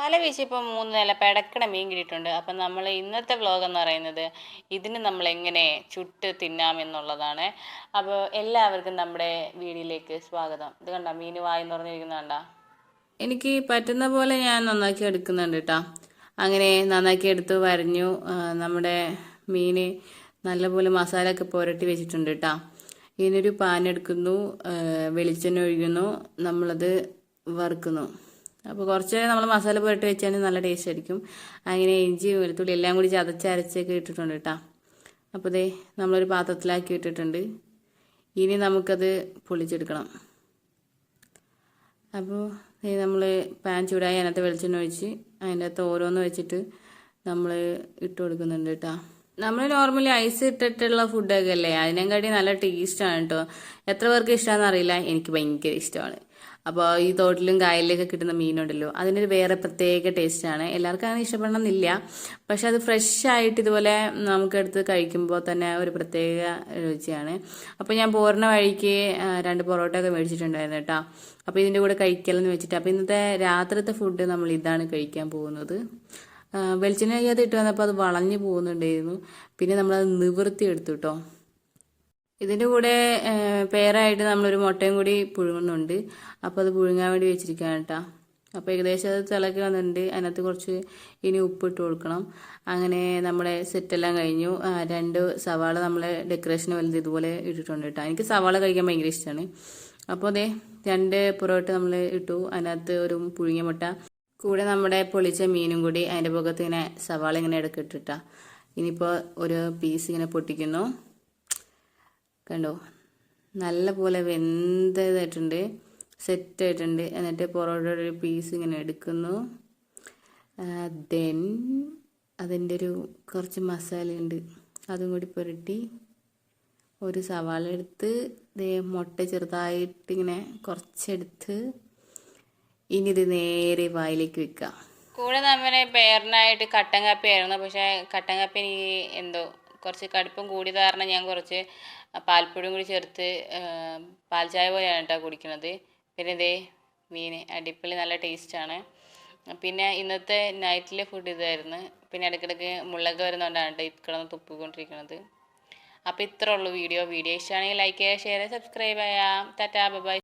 വല വീശിപ്പോൾ മൂന്ന് നില പെടക്കണ മീൻ കിട്ടിയിട്ടുണ്ട്. അപ്പം നമ്മൾ ഇന്നത്തെ വ്ലോഗ് എന്ന് പറയുന്നത് ഇതിന് നമ്മൾ എങ്ങനെ ചുട്ട് തിന്നാമെന്നുള്ളതാണ് അപ്പോൾ എല്ലാവർക്കും നമ്മുടെ വീഡിയോയിലേക്ക് സ്വാഗതം. ഇത് കണ്ട? മീൻ വായി തുറന്നിരിക്കുന്ന കണ്ട? എനിക്ക് പറ്റുന്ന പോലെ ഞാൻ നന്നാക്കി എടുക്കുന്നുണ്ട് കേട്ടോ. അങ്ങനെ നന്നാക്കി എടുത്ത് വരഞ്ഞു. നമ്മുടെ മീൻ നല്ലപോലെ മസാല ഒക്കെ പുരട്ടി വെച്ചിട്ടുണ്ട് കേട്ടോ. ഇതിനൊരു പാൻ എടുക്കുന്നു. വെളിച്ചെണ്ണ ഒഴിക്കുന്നു. നമ്മളത് വറുക്കുന്നു. അപ്പോൾ കുറച്ച് നമ്മൾ മസാല പുരട്ടി വെച്ചാൽ നല്ല ടേസ്റ്റ് ആയിരിക്കും. അങ്ങനെ ഇഞ്ചി വെളുത്തുള്ളി എല്ലാം കൂടി ചതച്ചരച്ചൊക്കെ ഇട്ടിട്ടുണ്ട് കേട്ടോ അപ്പോൾ ഇതേ നമ്മളൊരു പാത്രത്തിലാക്കി ഇട്ടിട്ടുണ്ട്. ഇനി നമുക്കത് പൊളിച്ചെടുക്കണം. അപ്പോൾ നമ്മൾ പാൻ ചൂടായി അതിനകത്ത് വെളിച്ചെണ്ണ ഒഴിച്ച് അതിന്റെ അകത്ത് ഓരോന്ന് വെച്ചിട്ട് നമ്മൾ ഇട്ട് കൊടുക്കുന്നുണ്ട് കേട്ടോ നമ്മൾ നോർമലി ഐസ് ഇട്ടിട്ടുള്ള ഫുഡൊക്കെ അല്ലേ? അതിനെക്കാട്ടി നല്ല ടേസ്റ്റാണ് കേട്ടോ എത്ര പേർക്ക് ഇഷ്ടമാണെന്ന് അറിയില്ല. എനിക്ക് ഭയങ്കര ഇഷ്ടമാണ് അപ്പോൾ ഈ തോട്ടിലും കായലിലൊക്കെ കിട്ടുന്ന മീനുണ്ടല്ലോ അതിനൊരു വേറെ പ്രത്യേക ടേസ്റ്റാണ് എല്ലാവർക്കും അങ്ങനെ ഇഷ്ടപ്പെടണമെന്നില്ല. പക്ഷെ അത് ഫ്രഷ് ആയിട്ട് ഇതുപോലെ നമുക്കെടുത്ത് കഴിക്കുമ്പോൾ തന്നെ ഒരു പ്രത്യേക രുചിയാണ്. അപ്പോൾ ഞാൻ പോരണ വഴിക്ക് രണ്ട് പൊറോട്ട ഒക്കെ മേടിച്ചിട്ടുണ്ടായിരുന്നു കേട്ടോ അപ്പോൾ ഇതിന്റെ കൂടെ കഴിക്കലെന്ന് വെച്ചിട്ട് അപ്പോൾ ഇന്നത്തെ രാത്രിത്തെ ഫുഡ് നമ്മൾ ഇതാണ് കഴിക്കാൻ പോകുന്നത്. ആ, കഴിയാതെ ഇട്ട് വന്നപ്പോൾ അത് വളഞ്ഞു പോകുന്നുണ്ടായിരുന്നു. പിന്നെ നമ്മളത് നിവൃത്തി എടുത്തു കേട്ടോ ഇതിന്റെ കൂടെ പേരായിട്ട് നമ്മളൊരു മുട്ടയും കൂടി പുഴുങ്ങുന്നുണ്ട്. അപ്പോൾ അത് പുഴുങ്ങാൻ വേണ്ടി വെച്ചിരിക്കുകയാണ് കേട്ടോ അപ്പോൾ ഏകദേശം അത് തിളക്കി വന്നിട്ടുണ്ട്. അതിനകത്ത് കുറച്ച് ഇനി ഉപ്പിട്ട് കൊടുക്കണം. അങ്ങനെ നമ്മുടെ സെറ്റെല്ലാം കഴിഞ്ഞു. രണ്ട് സവാള നമ്മൾ ഡെക്കറേഷന് വലുത് ഇതുപോലെ ഇട്ടിട്ടുണ്ട് കേട്ടോ എനിക്ക് സവാള കഴിക്കാൻ ഭയങ്കര ഇഷ്ടമാണ് അപ്പോൾ അതെ രണ്ട് പൊറോട്ട നമ്മൾ ഇട്ടു. അതിനകത്ത് ഒരു പുഴുങ്ങിയ മുട്ട. കൂടെ നമ്മുടെ പൊളിച്ച മീനും കൂടി അതിന്റെ പുറത്ത് ഇങ്ങനെ സവാള ഇങ്ങനെ ഇടയ്ക്ക് ഇട്ടിട്ടാ ഇനിയിപ്പോൾ ഒരു പീസ് ഇങ്ങനെ പൊട്ടിക്കുന്നു. കണ്ടോ? നല്ല പോലെ വെന്തതായിട്ടുണ്ട്. സെറ്റ് ആയിട്ടുണ്ട്. എന്നിട്ട് പൊറോട്ടയുടെ ഒരു പീസ് ഇങ്ങനെ എടുക്കുന്നു. ദെൻ അതിന്റെ ഒരു കുറച്ച് മസാലയുണ്ട് അതും കൂടി പുരട്ടി ഒരു സവാള എടുത്ത് മുട്ട ചെറുതായിട്ട് ഇങ്ങനെ കുറച്ചെടുത്ത് ഇനി ഇത് നേരെ വായിലേക്ക് വെക്കാം. കൂടെ നമ്മളെ പേരിനായിട്ട് കട്ടൻ കാപ്പി ആയിരുന്നു പക്ഷേ കട്ടൻ കാപ്പി എനിക്ക് എന്തോ കുറച്ച് കടുപ്പം കൂടിയത് കാരണം ഞാൻ കുറച്ച് പാൽപ്പൊടിയും കൂടി ചേർത്ത് പാൽ ചായ പോലെയാണ് കേട്ടോ കുടിക്കുന്നത്. പിന്നെ ഇതേ മീൻ അടിപൊളി നല്ല ടേസ്റ്റാണ് പിന്നെ ഇന്നത്തെ നൈറ്റിലെ ഫുഡ് ഇതായിരുന്നു. പിന്നെ ഇടയ്ക്കിടയ്ക്ക് മുള്ളൊക്കെ വരുന്നതുകൊണ്ടാണ് കേട്ടോ ഇത് കിടന്ന് തുപ്പിക്കൊണ്ടിരിക്കുന്നത്. അപ്പോൾ ഇത്ര ഉള്ളൂ വീഡിയോ. വീഡിയോ ഇഷ്ടമാണെങ്കിൽ ലൈക്ക് ചെയ്യുക ഷെയർ ചെയ്യുക സബ്സ്ക്രൈബ് ചെയ്യുക. Tata bye